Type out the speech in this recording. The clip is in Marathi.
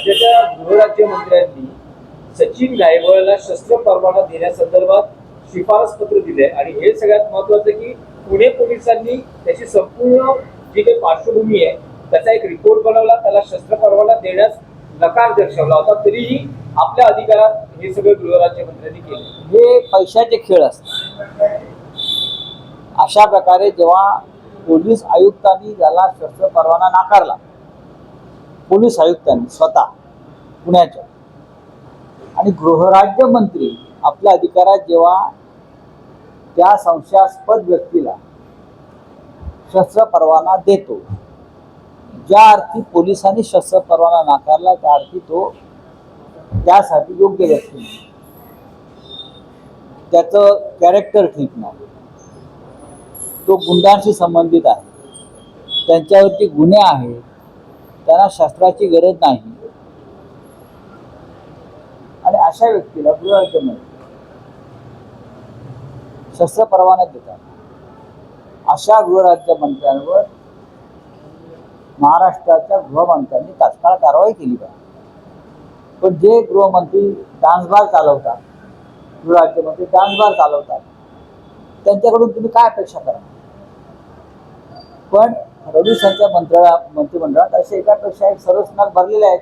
राज्याच्या गृहराज्यमंत्र्यांनी सचिन गायबळला शस्त्र परवाना देण्यासंदर्भात शिफारस पत्र दिले. आणि हे सगळ्यात महत्वाचं की पुणे पोलिसांनी त्याची संपूर्ण जी काही पार्श्वभूमी आहे त्याचा एक रिपोर्ट बनवला. त्याला शस्त्र परवाना देण्यास नकार दर्शवला होता. तरीही आपल्या अधिकारात हे सगळं गृहराज्यमंत्र्यांनी केले. हे पैशाचे खेळ असतात. अशा प्रकारे जेव्हा पोलीस आयुक्तांनी त्याला शस्त्र परवाना नाकारला पोलीस आयुक्तांनी स्वतः पुण्याच्या आणि गृहराज्य मंत्री आपल्या अधिकारात जेव्हा त्या संशयास्पद व्यक्तीला शस्त्र परवाना देतो ज्या अर्थी पोलिसांनी शस्त्र परवाना नाकारला त्या अर्थी तो त्यासाठी योग्य व्यक्ती नाही. त्याचं कॅरेक्टर ठीक नाही. तो गुंडांशी संबंधित आहे. त्यांच्यावरती गुन्हे आहेत. त्यांना शस्त्राची गरज नाही. आणि अशा व्यक्तीला गृहराज्यमंत्री शस्त्र परवाना देतात. अशा गृहराज्यमंत्र्यांवर महाराष्ट्राच्या गृहमंत्र्यांनी तात्काळ कारवाई केली पाहिजे. पण जे गृहमंत्री डान्सबार चालवतात गृहराज्यमंत्री डान्सबार चालवतात त्यांच्याकडून तुम्ही काय अपेक्षा करा पण फडणवीस यांच्या मंत्र्या मंत्रिमंडळात असे एकापेक्षा एक सर्वस्नाक भरलेले आहेत.